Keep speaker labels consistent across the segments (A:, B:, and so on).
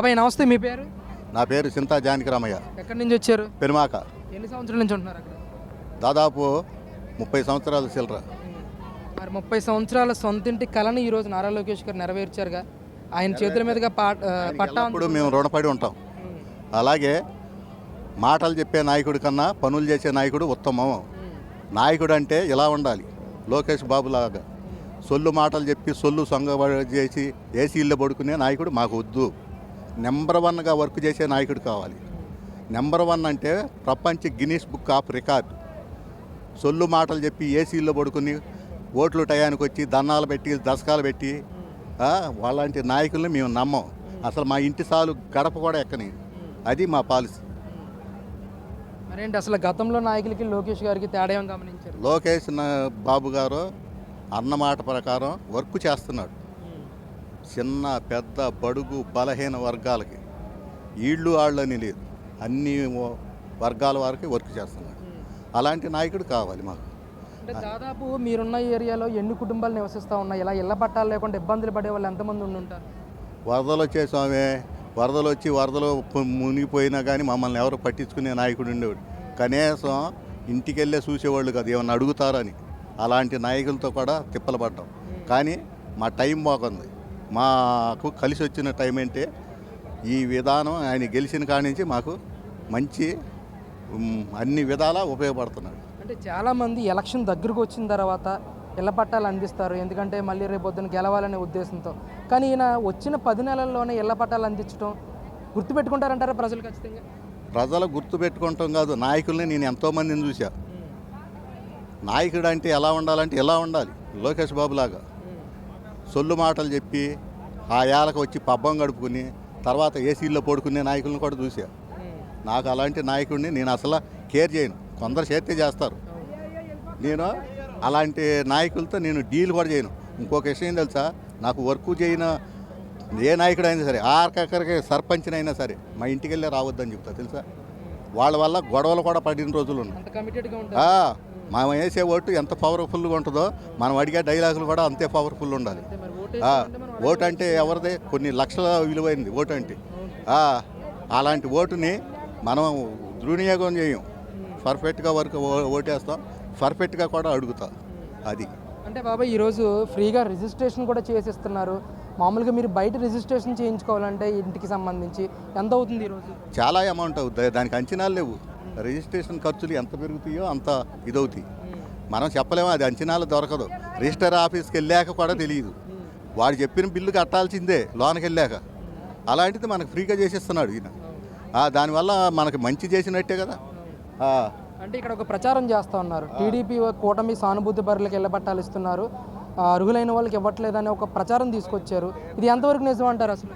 A: బాబాయ్ నమస్తే మీ పేరు?
B: నా పేరు చింతా జానకిరామయ్య.
A: ఎక్కడి నుంచి వచ్చారు?
B: పెనుమాక
A: ఎన్ని సంవత్సరాల నుంచి ఉంటున్నారు అక్కడ?
B: దాదాపు ముప్పై సంవత్సరాల చిల్లర.
A: మరి ముప్పై సంవత్సరాల సొంతింటి కళని ఈ రోజు నారా లోకేష్ గారు నెరవేర్చారుగా. ఆయన చేతుల మీదుగా పాట పట్టా
B: ఇప్పుడు మేము రుణపడి ఉంటాం. అలాగే మాటలు చెప్పే నాయకుడి కన్నా పనులు చేసే నాయకుడు ఉత్తమం. నాయకుడు అంటే ఇలా ఉండాలి. లోకేష్ బాబు లాగా. సొల్లు మాటలు చెప్పి సొల్లు సొంగ చేసి ఏసీల్లో పడుకునే నాయకుడు మాకు వద్దు. నెంబర్ వన్గా వర్క్ చేసే నాయకుడు కావాలి. నెంబర్ వన్ అంటే ప్రపంచ గిన్నీస్ బుక్ ఆఫ్ రికార్డ్. సొల్లు మాటలు చెప్పి ఏసీల్లో పడుకుని ఓట్లు టయానికి వచ్చి దన్నాలు పెట్టి దశకాలు పెట్టి వాళ్ళంటి నాయకుల్ని మేము నమ్మం. అసలు మా ఇంటి సాలు గడప కూడా ఎక్కని. అది మా పాలసీ.
A: మరేంటి అసలు గతంలో నాయకులకి లోకేష్ గారికి తేడా ఏమని గమనించారు?
B: లోకేష్ బాబు గారు అన్నమాట ప్రకారం వర్క్ చేస్తున్నాడు. చిన్న పెద్ద బడుగు బలహీన వర్గాలకి. ఈళ్ళు వాళ్ళని లేదు. అన్ని వర్గాల వారికి వర్క్ చేస్తున్నాడు
A: ఉమ్.
B: అలాంటి నాయకుడు కావాలి మాకు.
A: దాదాపు మీరున్న ఏరియాలో ఎన్ని కుటుంబాలు నివసిస్తూ ఉన్నాయి? ఇలా ఇళ్ళ పట్టాలు లేకుండా ఇబ్బందులు పడే వాళ్ళు ఎంతమంది ఉండి ఉంటారు?
B: వరదలు వచ్చేసామే వరదలు వచ్చి వరదలు మునిగిపోయినా కానీ మమ్మల్ని ఎవరు పట్టించుకునే నాయకుడు ఉండేవాడు. కనీసం ఇంటికి వెళ్ళే చూసేవాళ్ళు కాదు. ఏమన్నా అడుగుతారని. అలాంటి నాయకులతో కూడా తిప్పలు పడ్డాం. కానీ మా టైం బాగుంది. మాకు కలిసి వచ్చిన టైం ఏంటి ఈ విధానం ఆయన గెలిచిన కాడి నుంచి మాకు మంచి అన్ని విధాలా ఉపయోగపడుతున్నాడు.
A: అంటే చాలామంది ఎలక్షన్ దగ్గరకు వచ్చిన తర్వాత ఇళ్ళ పట్టాలు అందిస్తారు. ఎందుకంటే మళ్ళీ రేపు పొద్దున గెలవాలనే ఉద్దేశంతో. కానీ ఈయన వచ్చిన పది నెలల్లోనే ఇళ్ళ పట్టాలు అందించడం గుర్తుపెట్టుకుంటారంటారా ప్రజలు ఖచ్చితంగా?
B: ప్రజలు గుర్తుపెట్టుకుంటాం కాదు. నాయకుల్ని నేను ఎంతోమందిని చూసా నాయకుడు అంటే ఎలా ఉండాలంటే ఎలా ఉండాలి. లోకేష్ బాబు లాగా సొల్లు మాటలు చెప్పి ఆ ఏళ్ళకి వచ్చి పబ్బం గడుపుకుని తర్వాత ఏసీల్లో పడుకునే నాయకులను కూడా చూసా. నాకు అలాంటి నాయకుడిని నేను అసలు కేర్ చేయను. కొందరు చేస్తే చేస్తారు. నేను అలాంటి నాయకులతో నేను డీల్ కూడా చేయను. ఇంకొక విషయం తెలుసా? నాకు వర్క్ చేయన ఏ నాయకుడు అయినా సరే ఆఖరికి సర్పంచ్నైనా సరే మా ఇంటికి వెళ్ళి రావద్దని చెప్తా. తెలుసా? వాళ్ళ వల్ల గొడవలు కూడా పడిన రోజులు ఉన్నాయి. మనం వేసే ఓటు ఎంత పవర్ఫుల్గా ఉంటుందో మనం అడిగే డైలాగులు కూడా అంతే పవర్ఫుల్ ఉండాలి.
A: ఓటు
B: అంటే ఎవరిది? కొన్ని లక్షల విలువైంది ఓటు అంటే అలాంటి ఓటుని మనం దుర్వినియోగం చేయం. పర్ఫెక్ట్గా వరకు ఓటేస్తాం. పర్ఫెక్ట్గా కూడా అడుగుతాం. అది.
A: అంటే బాబాయ్ ఈరోజు ఫ్రీగా రిజిస్ట్రేషన్ కూడా చేసిస్తున్నారు. మామూలుగా మీరు బయట రిజిస్ట్రేషన్ చేయించుకోవాలంటే ఇంటికి సంబంధించి ఎంత అవుతుంది ఈరోజు?
B: చాలా అమౌంట్ అవుతుంది దానికి అంచనాలు లేవు. రిజిస్ట్రేషన్ ఖర్చులు ఎంత పెరుగుతాయో అంత ఇదవుతాయి. మనం చెప్పలేము అది అంచనాలు దొరకదు. రిజిస్టర్ ఆఫీస్కి వెళ్ళాక కూడా తెలియదు. వాడు చెప్పిన బిల్లు కట్టాల్సిందే లోనికి వెళ్ళాక. అలాంటిది మనకు ఫ్రీగా చేసిస్తున్నాడు ఈయన. దానివల్ల మనకి మంచి చేసినట్టే కదా.
A: అంటే ఇక్కడ ఒక ప్రచారం చేస్తూ ఉన్నారు. టీడీపీ కూటమి సానుభూతి పరులకు ఇళ్ళ పట్టాలు ఇస్తున్నారు అర్హులైన వాళ్ళకి ఇవ్వట్లేదని ఒక ప్రచారం తీసుకొచ్చారు. ఇది ఎంతవరకు నిజం అంటారు అసలు?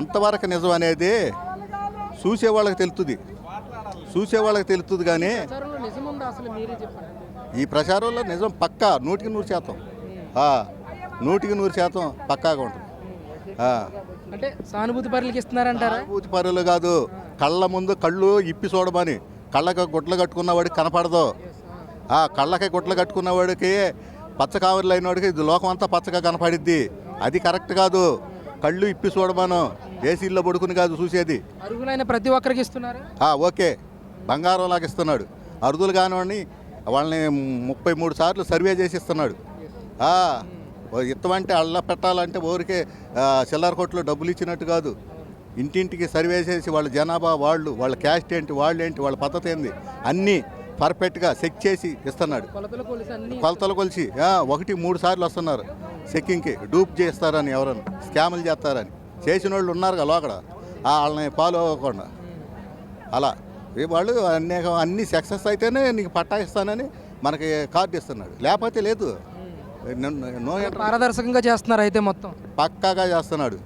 B: ఎంతవరకు నిజం అనేది చూసే వాళ్ళకి తెలుస్తుంది. చూసే వాళ్ళకి తెలుస్తుంది కానీ ఈ ప్రచారంలో నిజం పక్కా నూటికి నూరు శాతం. నూటికి నూరు శాతం పక్కాగా ఉంటుంది.
A: అంటే సానుభూతి పరులకి ఇస్తున్నారంటారా?
B: సానుభూతి పరులు కాదు కళ్ళ ముందు కళ్ళు ఇప్పి చూడమని. కళ్ళకి గుడ్లు కట్టుకున్నవాడికి కనపడదు. ఆ కళ్ళకి గుడ్లు కట్టుకున్నవాడికి పచ్చ కావర్లు అయినవాడికి ఇది లోకం అంతా పచ్చగా కనపడిద్ది. అది కరెక్ట్ కాదు. కళ్ళు ఇప్పి చూడమను. ఏసీల్లో పడుకుని కాదు చూసేది.
A: అర్హులైన ప్రతి ఒక్కరికి ఇస్తున్నారు?
B: ఓకే. బంగారం లాగా ఇస్తున్నాడు. అరుదులు కానివాడిని వాళ్ళని ముప్పై మూడు సార్లు సర్వే చేసి ఇస్తున్నాడు. ఇత్తమంటే అల్ల పెట్టాలంటే ఊరికే చిల్లర కొట్లో డబ్బులు ఇచ్చినట్టు కాదు. ఇంటింటికి సర్వే చేసి వాళ్ళ జనాభా వాళ్ళు వాళ్ళ క్యాస్ట్ ఏంటి వాళ్ళు ఏంటి వాళ్ళ పద్ధతి ఏంది అన్నీ పర్ఫెక్ట్గా చెక్ చేసి ఇస్తున్నాడు.
A: కొలతలు కొలిసి
B: కొలిచి ఒకటి మూడు సార్లు వస్తున్నారు. చెక్కింగ్కి డూప్ చేస్తారని ఎవరన్నా స్కాములు చేస్తారని. చేసిన వాళ్ళు ఉన్నారు కదా లోకడ. వాళ్ళని ఫాలో అవ్వకుండా. అలా. వాళ్ళు అనేక అన్ని సక్సెస్ అయితేనే నీకు పట్టా ఇస్తానని మనకి కార్డు ఇస్తున్నాడు. లేకపోతే లేదు.
A: పారదర్శకంగా చేస్తున్నారు అయితే మొత్తం.
B: పక్కాగా చేస్తున్నాడు.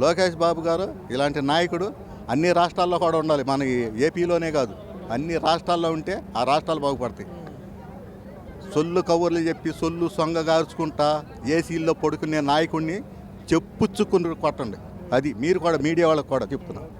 B: లోకేష్ బాబు గారు ఇలాంటి నాయకుడు అన్ని రాష్ట్రాల్లో కూడా ఉండాలి. మన ఏపీలోనే కాదు. అన్ని రాష్ట్రాల్లో ఉంటే ఆ రాష్ట్రాలు బాగుపడతాయి. సొల్లు కవర్లు చెప్పి సొల్లు సొంగ గార్చుకుంటా ఏసీల్లో పడుకునే నాయకుడిని చెప్పుచ్చుకుని కొట్టండి. అది మీరు కూడా మీడియా వాళ్ళకి కూడా చెప్తున్నాను.